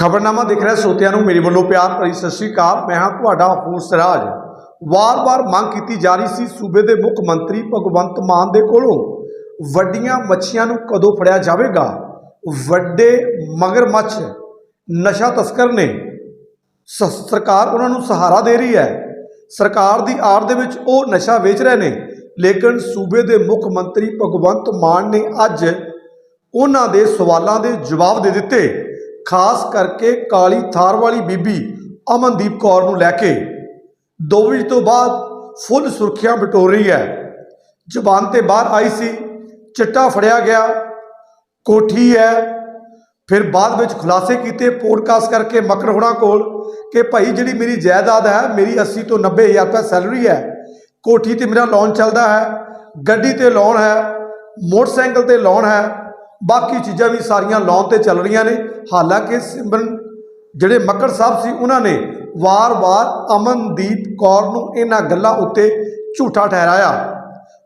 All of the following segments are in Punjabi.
ਖਬਰਨਾਮਾ ਦੇਖ ਰਹੇ ਸਰੋਤਿਆਂ ਨੂੰ ਮੇਰੇ ਵੱਲੋਂ ਪਿਆਰ ਭਰੀ ਸਤਿ ਸ਼੍ਰੀ ਅਕਾਲ। ਮੈਂ ਹਾਂ ਤੁਹਾਡਾ ਹੋਸਟ ਰਾਜ ਵਾਰ-ਵਾਰ ਮੰਗ ਕੀਤੀ ਜਾ ਰਹੀ ਸੀ ਸੂਬੇ ਦੇ ਮੁੱਖ ਮੰਤਰੀ ਭਗਵੰਤ ਮਾਨ ਦੇ ਕੋਲੋਂ, ਵੱਡੀਆਂ ਮੱਛੀਆਂ ਨੂੰ ਕਦੋਂ ਫੜਿਆ ਜਾਵੇਗਾ? ਵੱਡੇ ਮਗਰਮੱਛ, ਨਸ਼ਾ ਤਸਕਰ ਨੇ। ਸ- ਸਰਕਾਰ ਉਹਨਾਂ ਨੂੰ ਸਹਾਰਾ ਦੇ ਰਹੀ ਹੈ। ਸਰਕਾਰ ਦੀ ਆੜ ਦੇ ਵਿੱਚ ਉਹ ਨਸ਼ਾ ਵੇਚ ਰਹੇ ਨੇ। ਲੇਕਿਨ ਸੂਬੇ ਦੇ ਮੁੱਖ ਮੰਤਰੀ ਭਗਵੰਤ ਮਾਨ ਨੇ ਅੱਜ ਉਹਨਾਂ ਦੇ ਸਵਾਲਾਂ ਦੇ ਜਵਾਬ ਦੇ ਦਿੱਤੇ। ਖਾਸ ਕਰਕੇ ਕਾਲੀ ਥਾਰ ਵਾਲੀ ਬੀਬੀ ਅਮਨਦੀਪ ਕੌਰ ਨੂੰ ਲੈ ਕੇ। ਦੋ ਵਜੇ ਤੋਂ ਬਾਅਦ ਫੁੱਲ ਸੁਰਖੀਆਂ ਬਟੋਰ ਰਹੀ ਹੈ। ਜ਼ਬਾਨ ਤੇ ਬਾਹਰ ਆਈ ਸੀ, ਚਿੱਟਾ ਫੜਿਆ ਗਿਆ। ਕੋਠੀ ਹੈ। ਫਿਰ ਬਾਅਦ ਵਿੱਚ ਖੁਲਾਸੇ ਕੀਤੇ ਪੋਡਕਾਸਟ ਕਰਕੇ ਮਕਰ ਹੋਣਾ ਕੋਲ ਕਿ ਭਾਈ ਜਿਹੜੀ ਮੇਰੀ ਜਾਇਦਾਦ ਹੈ, ਮੇਰੀ 80 ਤੋਂ 90 ਹਜ਼ਾਰ ਰੁਪਏ ਸੈਲਰੀ ਹੈ। ਕੋਠੀ ਤੇ ਮੇਰਾ ਲੋਨ ਚੱਲਦਾ ਹੈ, ਗੱਡੀ ਤੇ ਲੋਨ ਹੈ, ਮੋਟਰਸਾਈਕਲ ਤੇ ਲੋਨ ਹੈ, ਬਾਕੀ ਚੀਜ਼ਾਂ ਵੀ ਸਾਰੀਆਂ ਲੋਨ ਤੇ ਚੱਲ ਰਹੀਆਂ ਨੇ। ਹਾਲਾਂਕਿ ਸਿਮਰਨ ਜਿਹੜੇ ਮੱਕੜ ਸਾਹਿਬ ਸੀ, ਉਹਨਾਂ ਨੇ ਵਾਰ-ਵਾਰ ਅਮਨਦੀਪ ਕੌਰ ਨੂੰ ਇਹਨਾਂ ਗੱਲਾਂ ਉੱਤੇ ਝੂਠਾ ਠਹਿਰਾਇਆ।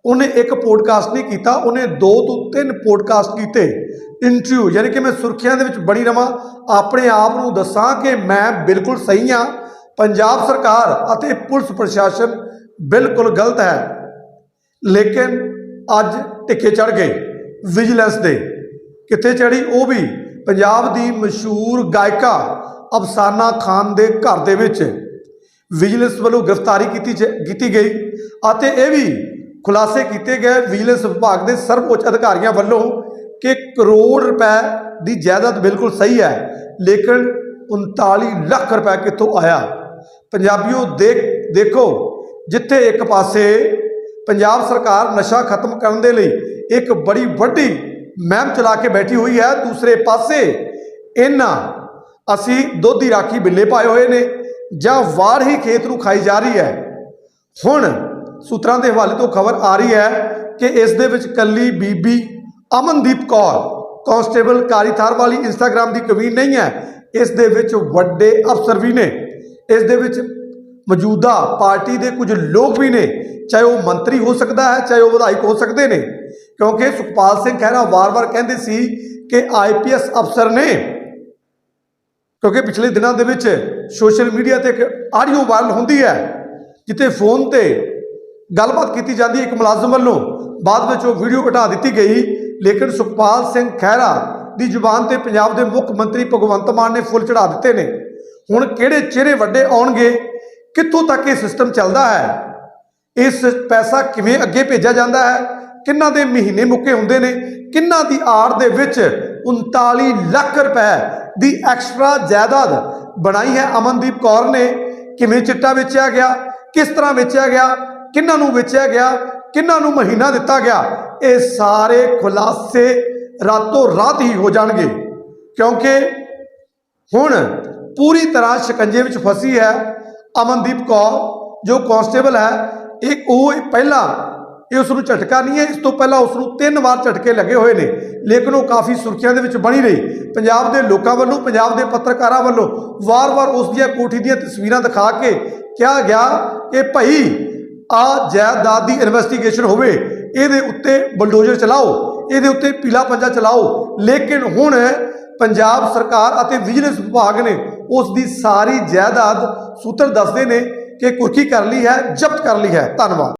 ਉਹਨੇ ਇੱਕ ਪੋਡਕਾਸਟ ਨਹੀਂ ਕੀਤਾ, ਉਹਨੇ ਦੋ ਤੋਂ ਤਿੰਨ ਪੋਡਕਾਸਟ ਕੀਤੇ। ਇੰਟਰਵਿਊ ਯਾਨੀ ਕਿ ਮੈਂ ਸੁਰਖੀਆਂ ਦੇ ਵਿੱਚ ਬਣੀ ਰਵਾਂ। ਆਪਣੇ ਆਪ ਨੂੰ ਦੱਸਾਂ ਕਿ ਮੈਂ ਬਿਲਕੁਲ ਸਹੀ ਹਾਂ। ਪੰਜਾਬ ਸਰਕਾਰ ਅਤੇ ਪੁਲਿਸ ਪ੍ਰਸ਼ਾਸਨ ਬਿਲਕੁਲ ਗਲਤ ਹੈ। ਲੇਕਿਨ ਅੱਜ ਟਿੱਕੇ ਚੜ ਗਏ। ਵਿਜੀਲੈਂਸ ਦੇ। ਕਿੱਥੇ ਚੜੀ ਉਹ ਵੀ ਪੰਜਾਬ ਦੀ ਮਸ਼ਹੂਰ ਗਾਇਕਾ ਅਫਸਾਨਾ ਖਾਨ ਦੇ ਘਰ ਦੇ ਵਿੱਚ ਵਿਜੀਲੈਂਸ ਵੱਲੋਂ ਗ੍ਰਿਫਤਾਰੀ ਕੀਤੀ ਕੀਤੀ ਗਈ ਅਤੇ ਇਹ ਵੀ ਖੁਲਾਸੇ ਕੀਤੇ ਗਏ। ਵਿਜੀਲੈਂਸ ਵਿਭਾਗ ਦੇ ਸਰਵਉੱਚ ਅਧਿਕਾਰੀਆਂ ਵੱਲੋਂ ਕਿ ਕਰੋੜ ਰੁਪਏ ਦੀ ਜਾਇਦਾਦ ਬਿਲਕੁਲ ਸਹੀ ਹੈ, ਲੇਕਿਨ 39 ਲੱਖ ਰੁਪਏ ਕਿੱਥੋਂ ਆਇਆ? ਪੰਜਾਬੀਓ ਦੇਖ, ਦੇਖੋ, ਜਿੱਥੇ ਇੱਕ ਪਾਸੇ ਪੰਜਾਬ ਸਰਕਾਰ ਨਸ਼ਾ ਖਤਮ ਕਰਨ ਦੇ ਲਈ ਇੱਕ ਬੜੀ ਵੱਡੀ ਮਹਿਮ ਚਲਾ ਕੇ ਬੈਠੀ ਹੋਈ ਹੈ, ਦੂਸਰੇ ਪਾਸੇ ਇਹਨਾਂ ਅਸੀਂ ਦੁੱਧ ਦੀ ਰਾਖੀ ਬਿੱਲੇ ਪਾਏ ਹੋਏ ਨੇ, ਜਾਂ ਵਾੜ ਹੀ ਖੇਤ ਨੂੰ ਖਾਈ ਜਾ ਰਹੀ ਹੈ। ਹੁਣ ਸੂਤਰਾਂ ਦੇ ਹਵਾਲੇ ਤੋਂ ਖਬਰ ਆ ਰਹੀ ਹੈ ਕਿ ਇਸ ਦੇ ਵਿੱਚ ਕੱਲੀ ਬੀਬੀ ਅਮਨਦੀਪ ਕੌਰ ਕਾਂਸਟੇਬਲ ਕਾਲੀਥਾਰ ਵਾਲੀ ਇੰਸਟਾਗ੍ਰam ਦੀ ਕਵੀਨ ਨਹੀਂ ਹੈ, ਇਸ ਦੇ ਵਿੱਚ ਵੱਡੇ ਅਫਸਰ ਵੀ ਨੇ, ਇਸ ਦੇ ਵਿੱਚ ਮੌਜੂਦਾ ਪਾਰਟੀ ਦੇ ਕੁਝ ਲੋਕ ਵੀ ਨੇ, ਚਾਹੇ ਉਹ ਮੰਤਰੀ ਹੋ ਸਕਦਾ ਹੈ, ਚਾਹੇ ਉਹ ਵਿਧਾਇਕ ਹੋ ਸਕਦੇ ਨੇ। ਕਿਉਂਕਿ ਸੁਖਪਾਲ ਸਿੰਘ ਖਹਿਰਾ ਵਾਰ-ਵਾਰ ਕਹਿੰਦੇ ਸੀ ਕਿ ਆਈਪੀਐਸ ਅਫਸਰ ਨੇ, ਕਿਉਂਕਿ ਪਿਛਲੇ ਦਿਨਾਂ ਦੇ ਵਿੱਚ ਸੋਸ਼ਲ ਮੀਡੀਆ ਤੇ ਇੱਕ ਆਡੀਓ ਵਾਇਰਲ ਹੁੰਦੀ ਹੈ, ਜਿੱਥੇ ਫੋਨ ਤੇ ਗੱਲਬਾਤ ਕੀਤੀ ਜਾਂਦੀ ਹੈ ਇੱਕ ਮੁਲਾਜ਼ਮ ਵੱਲੋਂ। ਬਾਅਦ ਵਿੱਚ ਉਹ ਵੀਡੀਓ ਘਟਾ ਦਿੱਤੀ ਗਈ, ਲੇਕਿਨ ਸੁਖਪਾਲ ਸਿੰਘ ਖਹਿਰਾ ਦੀ ਜ਼ੁਬਾਨ ਤੇ ਪੰਜਾਬ ਦੇ ਮੁੱਖ ਮੰਤਰੀ ਭਗਵੰਤ ਮਾਨ ਨੇ ਫੁੱਲ ਚੜਾ ਦਿੱਤੇ ਨੇ। ਹੁਣ ਕਿਹੜੇ ਚਿਹਰੇ ਵੱਡੇ ਆਉਣਗੇ ਕਿੱਥੋਂ ਤੱਕ ਇਹ ਸਿਸਟਮ ਚੱਲਦਾ ਹੈ? ਇਸ ਪੈਸਾ ਕਿਵੇਂ ਅੱਗੇ ਭੇਜਿਆ ਜਾਂਦਾ ਹੈ? ਕਿੰਨਾਂ ਦੇ ਮਹੀਨੇ ਮੁੱਕੇ ਹੁੰਦੇ ਨੇ? ਕਿੰਨਾਂ ਦੀ ਆੜ ਦੇ ਵਿੱਚ 39 ਲੱਖ ਰੁਪਏ ਦੀ ਐਕਸਟਰਾ ਜਾਇਦਾਦ ਬਣਾਈ ਹੈ ਅਮਨਦੀਪ ਕੌਰ ਨੇ? ਕਿਵੇਂ ਚਿੱਟਾ ਵੇਚਿਆ ਗਿਆ? ਕਿਸ ਤਰ੍ਹਾਂ ਵੇਚਿਆ ਗਿਆ? ਕਿੰਨਾਂ ਨੂੰ ਵੇਚਿਆ ਗਿਆ? ਕਿੰਨਾਂ ਨੂੰ ਮਹੀਨਾ ਦਿੱਤਾ ਗਿਆ? ਇਹ ਸਾਰੇ ਖੁਲਾਸੇ ਰਾਤੋਂ ਰਾਤ ਹੀ ਹੋ ਜਾਣਗੇ। ਕਿਉਂਕਿ ਹੁਣ ਪੂਰੀ ਤਰ੍ਹਾਂ ਸ਼ਿਕੰਜੇ ਵਿੱਚ ਫਸੀ ਹੈ। ਅਮਨਦੀਪ ਕੌਰ, ਜੋ ਕਾਂਸਟੇਬਲ ਹੈ, ਇਹ ਉਹ ਪਹਿਲਾਂ ਇਹ ਉਸ ਨੂੰ ਝਟਕਾ ਨਹੀਂ ਹੈ, ਇਸ ਤੋਂ ਪਹਿਲਾਂ ਉਸ ਨੂੰ ਤਿੰਨ ਵਾਰ ਝਟਕੇ ਲੱਗੇ ਹੋਏ ਨੇ, ਲੇਕਿਨ ਉਹ ਕਾਫੀ ਸੁਰਖੀਆਂ ਦੇ ਵਿੱਚ ਬਣੀ ਰਹੀ। ਪੰਜਾਬ ਦੇ ਲੋਕਾਂ ਵੱਲੋਂ, ਪੰਜਾਬ ਦੇ ਪੱਤਰਕਾਰਾਂ ਵੱਲੋਂ ਵਾਰ-ਵਾਰ ਉਸ ਦੀਆਂ ਕੋਠੀ ਦੀਆਂ ਤਸਵੀਰਾਂ ਦਿਖਾ ਕੇ ਕਿਹਾ ਗਿਆ ਕਿ ਭਾਈ ਆ ਜਾਇਦਾਦ ਦੀ ਇਨਵੈਸਟੀਗੇਸ਼ਨ ਹੋਵੇ, ਇਹਦੇ ਉੱਤੇ ਬਲਡੋਜ਼ਰ ਚਲਾਓ, ਇਹਦੇ ਉੱਤੇ ਪੀਲਾ ਪੰਜਾ ਚਲਾਓ। ਲੇਕਿਨ ਹੁਣ ਪੰਜਾਬ ਸਰਕਾਰ ਅਤੇ ਵਿਜੀਲੈਂਸ ਵਿਭਾਗ ਨੇ ਉਸ ਦੀ ਸਾਰੀ ਜਾਇਦਾਦ ਸੂਤਰ ਦੱਸਦੇ ਨੇ ਕਿ ਕੁਰਕੀ ਕਰ ਲਈ ਹੈ ਜ਼ਬਤ ਕਰ ਲਈ ਹੈ। ਧੰਨਵਾਦ।